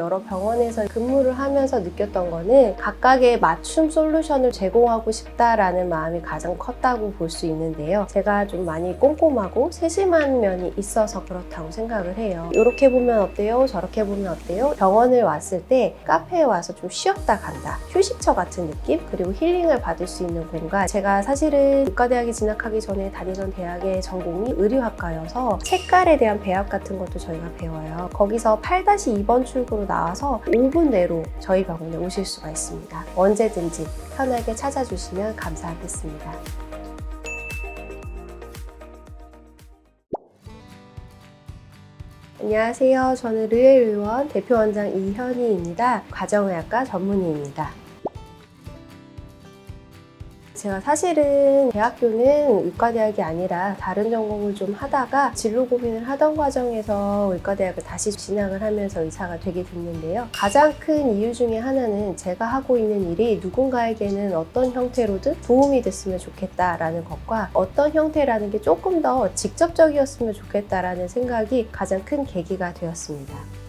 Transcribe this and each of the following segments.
여러 병원에서 근무를 하면서 느꼈던 거는 각각의 맞춤 솔루션을 제공하고 싶다라는 마음이 가장 컸다고 볼 수 있는데요. 제가 좀 많이 꼼꼼하고 세심한 면이 있어서 그렇다고 생각을 해요. 이렇게 보면 어때요? 저렇게 보면 어때요? 병원을 왔을 때 카페에 와서 좀 쉬었다 간다. 휴식처 같은 느낌? 그리고 힐링을 받을 수 있는 공간. 제가 사실은 의과대학에 진학하기 전에 다니던 대학의 전공이 의료학과여서 색깔에 대한 배합 같은 것도 저희가 배워요. 거기서 8-2번 출구로 나와서 5분 내로 저희 병원에 오실 수가 있습니다. 언제든지 편하게 찾아주시면 감사하겠습니다. 안녕하세요. 저는 르엘 의원 대표원장 이현희입니다. 가정의학과 전문의입니다. 제가 사실은 대학교는 의과대학이 아니라 다른 전공을 좀 하다가 진로 고민을 하던 과정에서 의과대학을 다시 진학을 하면서 의사가 되게 됐는데요. 가장 큰 이유 중에 하나는 제가 하고 있는 일이 누군가에게는 어떤 형태로든 도움이 됐으면 좋겠다라는 것과 어떤 형태라는 게 조금 더 직접적이었으면 좋겠다라는 생각이 가장 큰 계기가 되었습니다.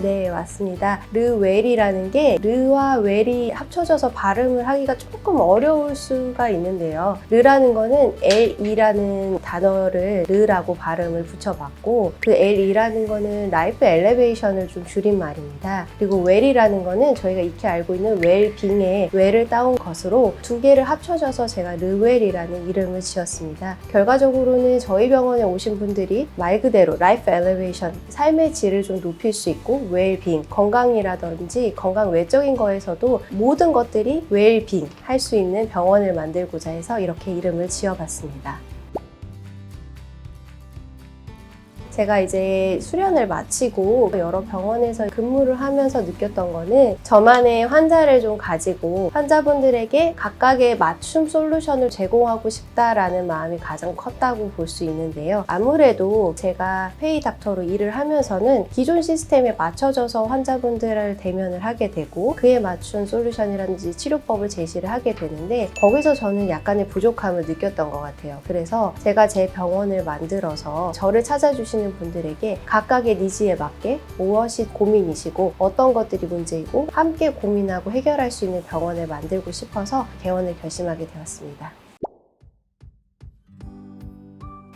네, 맞습니다. 르웰이라는 게 르와 웰이 합쳐져서 발음을 하기가 조금 어려울 수가 있는데요. 르라는 거는 L이라는 단어를 르라고 발음을 붙여봤고 그 L이라는 거는 라이프 엘레베이션을 좀 줄인 말입니다. 그리고 웰이라는 거는 저희가 익히 알고 있는 웰빙의 웰을 따온 것으로 두 개를 합쳐져서 제가 르웰이라는 이름을 지었습니다. 결과적으로는 저희 병원에 오신 분들이 말 그대로 라이프 엘레베이션, 삶의 질을 좀 높일 수 있고 웰빙, 건강이라든지 건강 외적인 거에서도 모든 것들이 웰빙 할 수 있는 병원을 만들고자 해서 이렇게 이름을 지어봤습니다. 제가 이제 수련을 마치고 여러 병원에서 근무를 하면서 느꼈던 거는 저만의 환자를 좀 가지고 환자분들에게 각각의 맞춤 솔루션을 제공하고 싶다라는 마음이 가장 컸다고 볼 수 있는데요. 아무래도 제가 페이 닥터로 일을 하면서는 기존 시스템에 맞춰져서 환자분들을 대면을 하게 되고 그에 맞춘 솔루션이라든지 치료법을 제시를 하게 되는데 거기서 저는 약간의 부족함을 느꼈던 것 같아요. 그래서 제가 제 병원을 만들어서 저를 찾아주시는 분들에게 각각의 니즈에 맞게 무엇이 고민이시고 어떤 것들이 문제이고 함께 고민하고 해결할 수 있는 병원을 만들고 싶어서 개원을 결심하게 되었습니다.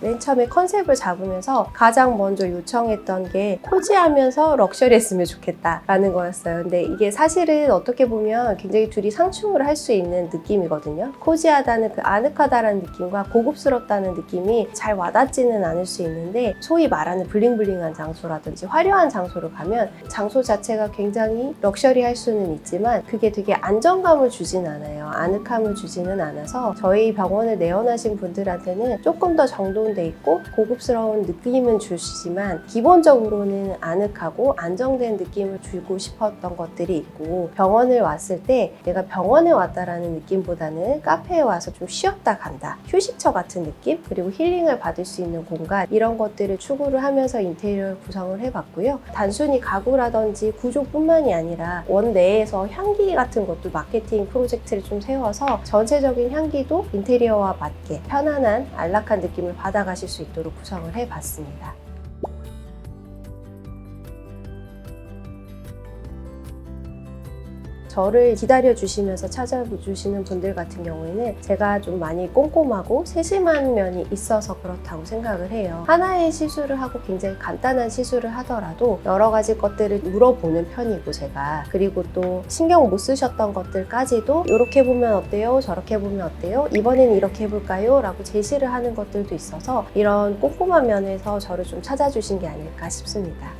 맨 처음에 컨셉을 잡으면서 가장 먼저 요청했던 게 코지하면서 럭셔리했으면 좋겠다라는 거였어요. 근데 이게 사실은 어떻게 보면 굉장히 둘이 상충을 할 수 있는 느낌이거든요. 코지하다는 그 아늑하다라는 느낌과 고급스럽다는 느낌이 잘 와닿지는 않을 수 있는데 소위 말하는 블링블링한 장소라든지 화려한 장소를 가면 장소 자체가 굉장히 럭셔리할 수는 있지만 그게 되게 안정감을 주진 않아요. 아늑함을 주지는 않아서 저희 병원을 내원하신 분들한테는 조금 더 정돈 돼 있고 고급스러운 느낌은 주시지만 기본적으로는 아늑하고 안정된 느낌을 주고 싶었던 것들이 있고 병원을 왔을 때 내가 병원에 왔다라는 느낌보다는 카페에 와서 좀 쉬었다 간다 휴식처 같은 느낌 그리고 힐링을 받을 수 있는 공간 이런 것들을 추구를 하면서 인테리어를 구성을 해봤고요. 단순히 가구라든지 구조뿐만이 아니라 원 내에서 향기 같은 것도 마케팅 프로젝트를 좀 세워서 전체적인 향기도 인테리어와 맞게 편안한 안락한 느낌을 받아 가실 수 있도록 구성을 해봤습니다. 저를 기다려 주시면서 찾아주시는 분들 같은 경우에는 제가 좀 많이 꼼꼼하고 세심한 면이 있어서 그렇다고 생각을 해요. 하나의 시술을 하고 굉장히 간단한 시술을 하더라도 여러 가지 것들을 물어보는 편이고 제가 그리고 또 신경 못 쓰셨던 것들까지도 이렇게 보면 어때요? 저렇게 보면 어때요? 이번에는 이렇게 해볼까요? 라고 제시를 하는 것들도 있어서 이런 꼼꼼한 면에서 저를 좀 찾아주신 게 아닐까 싶습니다.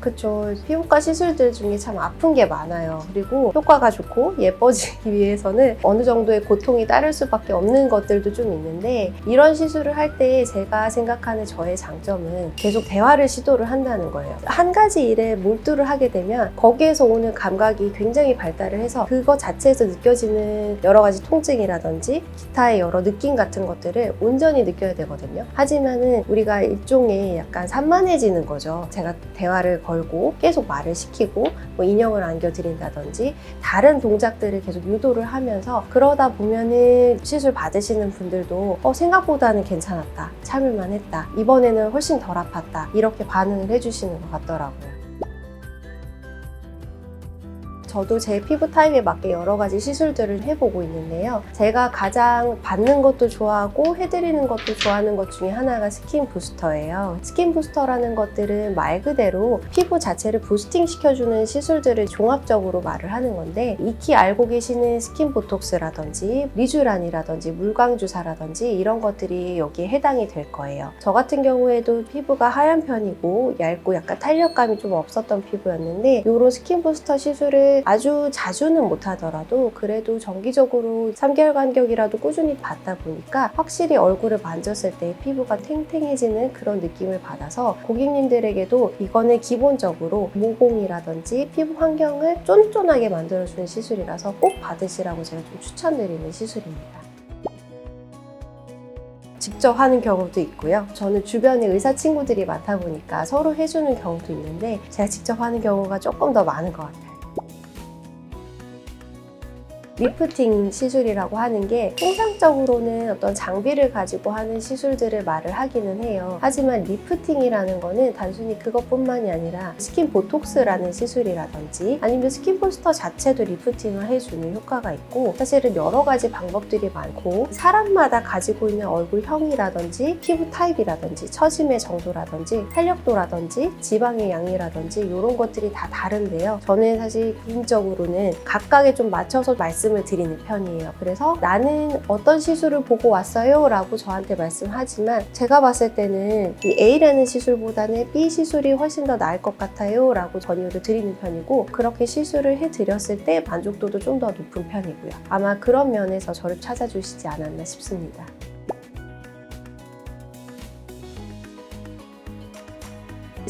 그쵸. 피부과 시술들 중에 참 아픈 게 많아요. 그리고 효과가 좋고 예뻐지기 위해서는 어느 정도의 고통이 따를 수밖에 없는 것들도 좀 있는데 이런 시술을 할 때 제가 생각하는 저의 장점은 계속 대화를 시도를 한다는 거예요. 한 가지 일에 몰두를 하게 되면 거기에서 오는 감각이 굉장히 발달을 해서 그거 자체에서 느껴지는 여러 가지 통증이라든지 기타의 여러 느낌 같은 것들을 온전히 느껴야 되거든요. 하지만은 우리가 일종의 약간 산만해지는 거죠. 제가 대화를 걸고 계속 말을 시키고 뭐 인형을 안겨드린다든지 다른 동작들을 계속 유도를 하면서 그러다 보면은 시술 받으시는 분들도 어, 생각보다는 괜찮았다. 참을만 했다. 이번에는 훨씬 덜 아팠다. 이렇게 반응을 해주시는 것 같더라고요. 저도 제 피부 타입에 맞게 여러 가지 시술들을 해보고 있는데요. 제가 가장 받는 것도 좋아하고 해드리는 것도 좋아하는 것 중에 하나가 스킨 부스터예요. 스킨 부스터라는 것들은 말 그대로 피부 자체를 부스팅 시켜주는 시술들을 종합적으로 말을 하는 건데 익히 알고 계시는 스킨 보톡스라든지 리쥬란이라든지 물광 주사라든지 이런 것들이 여기에 해당이 될 거예요. 저 같은 경우에도 피부가 하얀 편이고 얇고 약간 탄력감이 좀 없었던 피부였는데 이런 스킨 부스터 시술을 아주 자주는 못하더라도 그래도 정기적으로 3개월 간격이라도 꾸준히 받다 보니까 확실히 얼굴을 만졌을 때 피부가 탱탱해지는 그런 느낌을 받아서 고객님들에게도 이거는 기본적으로 모공이라든지 피부 환경을 쫀쫀하게 만들어주는 시술이라서 꼭 받으시라고 제가 좀 추천드리는 시술입니다. 직접 하는 경우도 있고요. 저는 주변에 의사 친구들이 많다 보니까 서로 해주는 경우도 있는데 제가 직접 하는 경우가 조금 더 많은 것 같아요. 리프팅 시술이라고 하는 게 통상적으로는 어떤 장비를 가지고 하는 시술들을 말을 하기는 해요. 하지만 리프팅이라는 거는 단순히 그것뿐만이 아니라 스킨 보톡스라는 시술이라든지 아니면 스킨 포스터 자체도 리프팅을 해주는 효과가 있고 사실은 여러 가지 방법들이 많고 사람마다 가지고 있는 얼굴형이라든지 피부 타입이라든지 처짐의 정도라든지 탄력도라든지 지방의 양이라든지 이런 것들이 다 다른데요. 저는 사실 개인적으로는 각각에 좀 맞춰서 말씀 을 드리는 편이에요. 그래서 나는 어떤 시술을 보고 왔어요? 라고 저한테 말씀하지만 제가 봤을 때는 이 A라는 시술보다는 B 시술이 훨씬 더 나을 것 같아요. 라고 전이유를 드리는 편이고 그렇게 시술을 해드렸을 때 만족도도 좀 더 높은 편이고요. 아마 그런 면에서 저를 찾아주시지 않았나 싶습니다.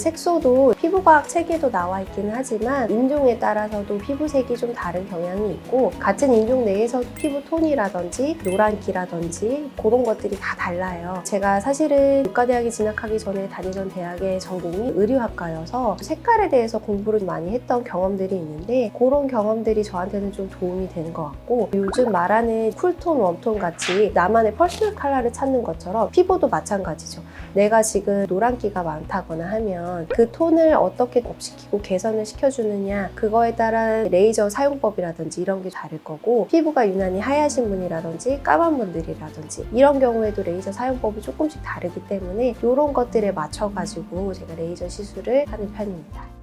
색소도 피부과학 책에도 나와 있기는 하지만 인종에 따라서도 피부색이 좀 다른 경향이 있고 같은 인종 내에서도 피부 톤이라든지 노란기라든지 그런 것들이 다 달라요. 제가 사실은 의과대학에 진학하기 전에 다니던 대학의 전공이 의류학과여서 색깔에 대해서 공부를 많이 했던 경험들이 있는데 그런 경험들이 저한테는 좀 도움이 되는 것 같고 요즘 말하는 쿨톤, 웜톤 같이 나만의 퍼스널 컬러를 찾는 것처럼 피부도 마찬가지죠. 내가 지금 노란기가 많다거나 하면 그 톤을 어떻게 업시키고 개선을 시켜주느냐 그거에 따라 레이저 사용법이라든지 이런 게 다를 거고 피부가 유난히 하얗신 분이라든지 까만 분들이라든지 이런 경우에도 레이저 사용법이 조금씩 다르기 때문에 이런 것들에 맞춰가지고 제가 레이저 시술을 하는 편입니다.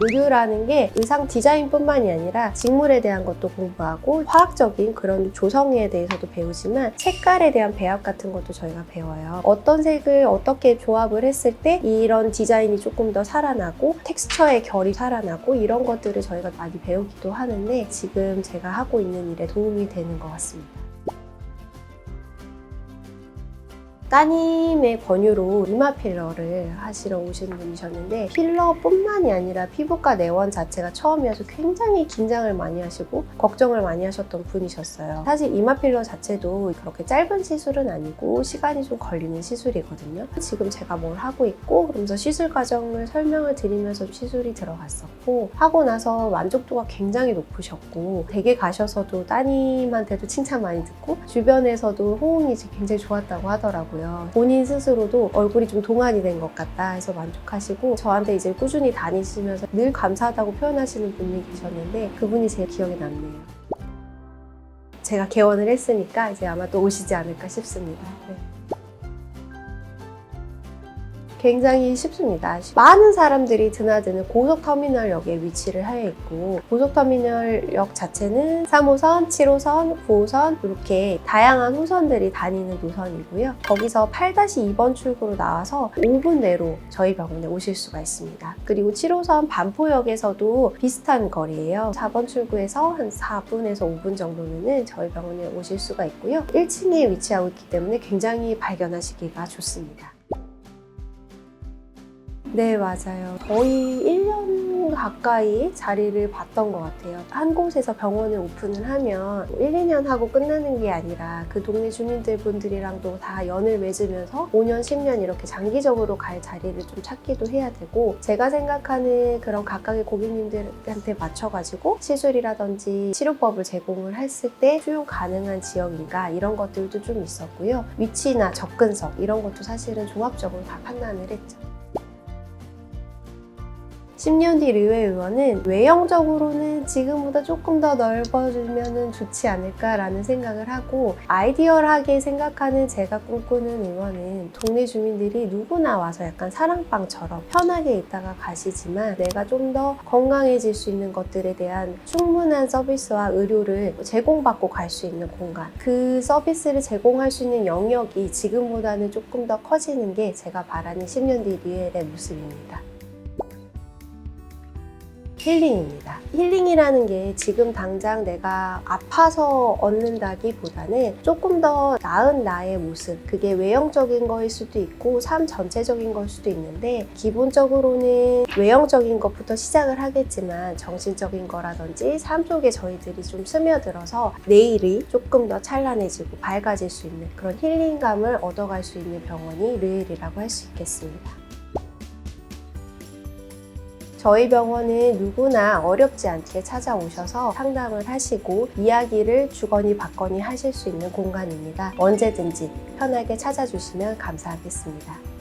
의류라는 게 의상 디자인뿐만이 아니라 직물에 대한 것도 공부하고 화학적인 그런 조성에 대해서도 배우지만 색깔에 대한 배합 같은 것도 저희가 배워요. 어떤 색을 어떻게 조합을 했을 때 이런 디자인이 조금 더 살아나고 텍스처의 결이 살아나고 이런 것들을 저희가 많이 배우기도 하는데 지금 제가 하고 있는 일에 도움이 되는 것 같습니다. 따님의 권유로 이마 필러를 하시러 오신 분이셨는데 필러뿐만이 아니라 피부과 내원 자체가 처음이어서 굉장히 긴장을 많이 하시고 걱정을 많이 하셨던 분이셨어요. 사실 이마 필러 자체도 그렇게 짧은 시술은 아니고 시간이 좀 걸리는 시술이거든요. 지금 제가 뭘 하고 있고 그러면서 시술 과정을 설명을 드리면서 시술이 들어갔었고 하고 나서 만족도가 굉장히 높으셨고 댁에 가셔서도 따님한테도 칭찬 많이 듣고 주변에서도 호응이 굉장히 좋았다고 하더라고요. 본인 스스로도 얼굴이 좀 동안이 된 것 같다 해서 만족하시고 저한테 이제 꾸준히 다니시면서 늘 감사하다고 표현하시는 분이 계셨는데 그분이 제일 기억에 남네요. 제가 개원을 했으니까 이제 아마 또 오시지 않을까 싶습니다. 네. 굉장히 쉽습니다. 많은 사람들이 드나드는 고속터미널역에 위치를 하여 있고 고속터미널역 자체는 3호선, 7호선, 9호선 이렇게 다양한 호선들이 다니는 노선이고요. 거기서 8-2번 출구로 나와서 5분 내로 저희 병원에 오실 수가 있습니다. 그리고 7호선 반포역에서도 비슷한 거리예요. 4번 출구에서 한 4분에서 5분 정도면은 저희 병원에 오실 수가 있고요. 1층에 위치하고 있기 때문에 굉장히 발견하시기가 좋습니다. 네, 맞아요. 거의 1년 조금 가까이 자리를 봤던 것 같아요. 한 곳에서 병원을 오픈을 하면 1, 2년 하고 끝나는 게 아니라 그 동네 주민들 분들이랑도 다 연을 맺으면서 5년, 10년 이렇게 장기적으로 갈 자리를 좀 찾기도 해야 되고 제가 생각하는 그런 각각의 고객님들한테 맞춰가지고 시술이라든지 치료법을 제공을 했을 때 수용 가능한 지역인가 이런 것들도 좀 있었고요. 위치나 접근성 이런 것도 사실은 종합적으로 다 판단을 했죠. 10년 뒤 의회 의원은 외형적으로는 지금보다 조금 더 넓어지면 좋지 않을까라는 생각을 하고 아이디얼하게 생각하는 제가 꿈꾸는 의원은 동네 주민들이 누구나 와서 약간 사랑방처럼 편하게 있다가 가시지만 내가 좀 더 건강해질 수 있는 것들에 대한 충분한 서비스와 의료를 제공받고 갈 수 있는 공간 그 서비스를 제공할 수 있는 영역이 지금보다는 조금 더 커지는 게 제가 바라는 10년 뒤 리웰의 모습입니다. 힐링입니다. 힐링이라는 게 지금 당장 내가 아파서 얻는다기보다는 조금 더 나은 나의 모습, 그게 외형적인 거일 수도 있고 삶 전체적인 걸 수도 있는데 기본적으로는 외형적인 것부터 시작을 하겠지만 정신적인 거라든지 삶 속에 저희들이 좀 스며들어서 내일이 조금 더 찬란해지고 밝아질 수 있는 그런 힐링감을 얻어갈 수 있는 병원이 르엘이라고 할 수 있겠습니다. 저희 병원은 누구나 어렵지 않게 찾아오셔서 상담을 하시고 이야기를 주거니 받거니 하실 수 있는 공간입니다. 언제든지 편하게 찾아주시면 감사하겠습니다.